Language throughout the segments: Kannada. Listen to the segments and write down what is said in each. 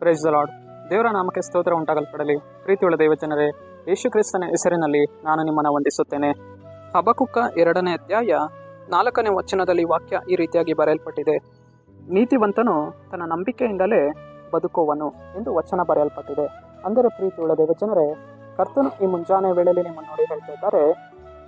ಪ್ರೈಸ್ ದ ಲಾರ್ಡ್ ದೇವರ ನಾಮಕ್ಕೆ ಸ್ತೋತ್ರ ಉಂಟಾಗಲ್ಪಡಲಿ. ಪ್ರೀತಿಯುಳ್ಳ ದೇವಜನರೇ, ಯೇಸು ಕ್ರಿಸ್ತನ ಹೆಸರಿನಲ್ಲಿ ನಾನು ನಿಮ್ಮನ್ನು ವಂದಿಸುತ್ತೇನೆ. ಹಬಕುಕ್ಕ ಎರಡನೇ ಅಧ್ಯಾಯ ನಾಲ್ಕನೇ ವಚನದಲ್ಲಿ ವಾಕ್ಯ ಈ ರೀತಿಯಾಗಿ ಬರೆಯಲ್ಪಟ್ಟಿದೆ. ನೀತಿವಂತನು ತನ್ನ ನಂಬಿಕೆಯಿಂದಲೇ ಬದುಕುವನು ಎಂದು ವಚನ ಬರೆಯಲ್ಪಟ್ಟಿದೆ. ಅಂದರೆ ಪ್ರೀತಿಯುಳ್ಳ ದೇವಜನರೇ, ಕರ್ತನು ಈ ಮುಂಜಾನೆ ವೇಳೆಯಲ್ಲಿ ನಿಮ್ಮನ್ನು ನೋಡಿ ಹೇಳ್ತಾ ಇದ್ದಾರೆ,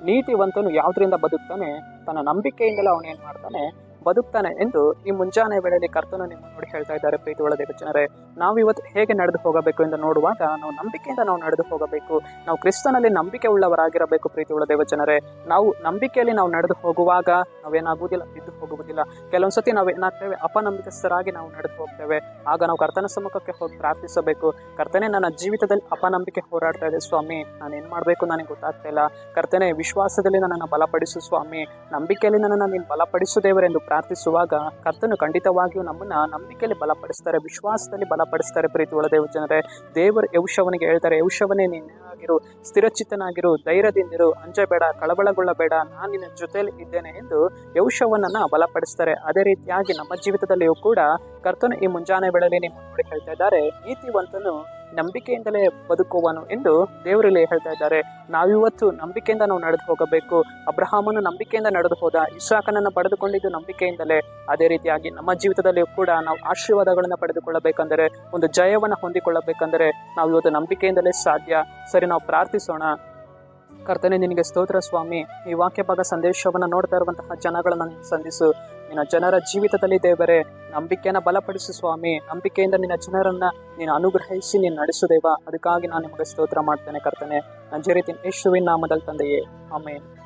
ನೀತಿವಂತನು ಯಾವುದರಿಂದ ಬದುಕ್ತಾನೆ, ತನ್ನ ನಂಬಿಕೆಯಿಂದಲೇ ಅವನು ಏನು ಮಾಡ್ತಾನೆ ಬದುಕ್ತಾನೆ ಎಂದು ಈ ಮುಂಜಾನೆ ವೇಳೆಯಲ್ಲಿ ಕರ್ತನ ನಿಮ್ಮ ನೋಡಿ ಹೇಳ್ತಾ ಇದ್ದಾರೆ, ಪ್ರೀತಿ ಒಳಗೆ ಜನರೇ. ನಾವು ಇವತ್ತು ಹೇಗೆ ನಡೆದು ಹೋಗಬೇಕು ಎಂದು ನೋಡುವಾಗ ನಾವು ನಂಬಿಕೆಯಿಂದ ನಾವು ನಡೆದು ಹೋಗಬೇಕು. ನಾವು ಕ್ರಿಸ್ತನಲ್ಲಿ ನಂಬಿಕೆ ಉಳ್ಳವರಾಗಿರಬೇಕು ಪ್ರೀತಿ ಉಳ್ಳ ದೇವಜನರೇ ನಾವು ನಂಬಿಕೆಯಲ್ಲಿ ನಾವು ನಡೆದು ಹೋಗುವಾಗ ನಾವೇನಾಗುವುದಿಲ್ಲ, ಬಿದ್ದು ಹೋಗುವುದಿಲ್ಲ. ಕೆಲವೊಂದ್ಸತಿ ನಾವು ಏನಾಗ್ತೇವೆ ಅಪನಂಬಿಕಸ್ಥರಾಗಿ ನಾವು ನಡೆದು ಹೋಗ್ತೇವೆ. ಆಗ ನಾವು ಕರ್ತನ ಸಮ್ಮುಖಕ್ಕೆ ಹೋಗಿ ಪ್ರಾರ್ಥಿಸಬೇಕು. ಕರ್ತನೆ, ನನ್ನ ಜೀವಿತದಲ್ಲಿ ಅಪನಂಬಿಕೆ ಹೋರಾಡ್ತಾ ಇದೆ, ಸ್ವಾಮಿ. ನಾನು ಏನು ಮಾಡಬೇಕು ನನಗೆ ಗೊತ್ತಾಗ್ತಾ ಇಲ್ಲ. ಕರ್ತನೆ, ವಿಶ್ವಾಸದಲ್ಲಿ ನನ್ನನ್ನು ಬಲಪಡಿಸು, ಸ್ವಾಮಿ. ನಂಬಿಕೆಯಲ್ಲಿ ನನ್ನನ್ನು ನೀನು ಬಲಪಡಿಸು ದೇವರೆಂದು ಪ್ರಾರ್ಥಿಸುವಾಗ ಕರ್ತನು ಖಂಡಿತವಾಗಿಯೂ ನಮ್ಮನ್ನ ನಂಬಿಕೆಯಲ್ಲಿ ಬಲಪಡಿಸ್ತಾರೆ, ವಿಶ್ವಾಸದಲ್ಲಿ ಬಲಪಡಿಸ್ತಾರೆ ಪ್ರೀತಿ ಒಳ ದೇವ ಜನರೇ. ದೇವರು ಯೌಶವನಿಗೆ ಹೇಳ್ತಾರೆ ಯೌಶವನೇ ನೀನಾಗಿರು ಸ್ಥಿರಚಿತ್ತನಾಗಿರು, ಧೈರ್ಯದಿಂದಿರು, ಅಂಜಬೇಡ, ಕಳವಳಗೊಳ್ಳಬೇಡ, ನಾನು ನಿನ್ನ ಜೊತೆಯಲ್ಲಿ ಇದ್ದೇನೆ ಎಂದು ಯೌಶವನನ್ನ ಬಲಪಡಿಸ್ತಾರೆ. ಅದೇ ರೀತಿಯಾಗಿ ನಮ್ಮ ಜೀವಿತದಲ್ಲಿಯೂ ಕೂಡ ಕರ್ತನು ಈ ಮುಂಜಾನೆ ವೇಳೆಯಲ್ಲಿ ನಿಮ್ಮ ನೋಡಿ ಹೇಳ್ತಾ ಇದ್ದಾರೆ. ನೀತಿವಂತನು ನಂಬಿಕೆಯಿಂದಲೇ ಬದುಕುವನು ಎಂದು ದೇವರಲ್ಲಿ ಹೇಳ್ತಾ ಇದ್ದಾರೆ. ನಾವಿವತ್ತು ನಂಬಿಕೆಯಿಂದ ನಾವು ನಡೆದು ಹೋಗಬೇಕು. ಅಬ್ರಹಾಮನು ನಂಬಿಕೆಯಿಂದ ನಡೆದು ಹೋದ ಇಸಾಕನನ್ನು ಪಡೆದುಕೊಂಡಿದ್ದು ನಂಬಿಕೆಯಿಂದಲೇ. ಅದೇ ರೀತಿಯಾಗಿ ನಮ್ಮ ಜೀವಿತದಲ್ಲಿಯೂ ಕೂಡ ನಾವು ಆಶೀರ್ವಾದಗಳನ್ನು ಪಡೆದುಕೊಳ್ಳಬೇಕಂದರೆ, ಒಂದು ಜಯವನ್ನು ಹೊಂದಿಕೊಳ್ಳಬೇಕಂದರೆ ನಾವು ಇವತ್ತು ನಂಬಿಕೆಯಿಂದಲೇ ಸಾಧ್ಯ. ಸರಿ, ನಾವು ಪ್ರಾರ್ಥಿಸೋಣ. ಕರ್ತನೆ, ನಿನಗೆ ಸ್ತೋತ್ರ ಸ್ವಾಮಿ. ಈ ವಾಕ್ಯ ಭಾಗ ಸಂದೇಶವನ್ನು ನೋಡ್ತಾ ಇರುವಂತಹ ಜನಗಳನ್ನು ನೀನು ಸಂಧಿಸು. ನಿನ್ನ ಜನರ ಜೀವಿತದಲ್ಲಿ ದೇವರೇ ನಂಬಿಕೆಯನ್ನು ಬಲಪಡಿಸು ಸ್ವಾಮಿ. ನಂಬಿಕೆಯಿಂದ ನಿನ್ನ ಜನರನ್ನ ನೀನು ಅನುಗ್ರಹಿಸಿ, ನೀನು ನಡೆಸು ದೇವ ಅದಕ್ಕಾಗಿ ನಾನು ನಿಮಗೆ ಸ್ತೋತ್ರ ಮಾಡ್ತೇನೆ ಕರ್ತನೆ. ನಂಜರಿತೀನಿ ಯೇಸುವಿನ ನಾಮದಲ್ಲಿ ತಂದೆಯೇ. ಆಮೇಲೆ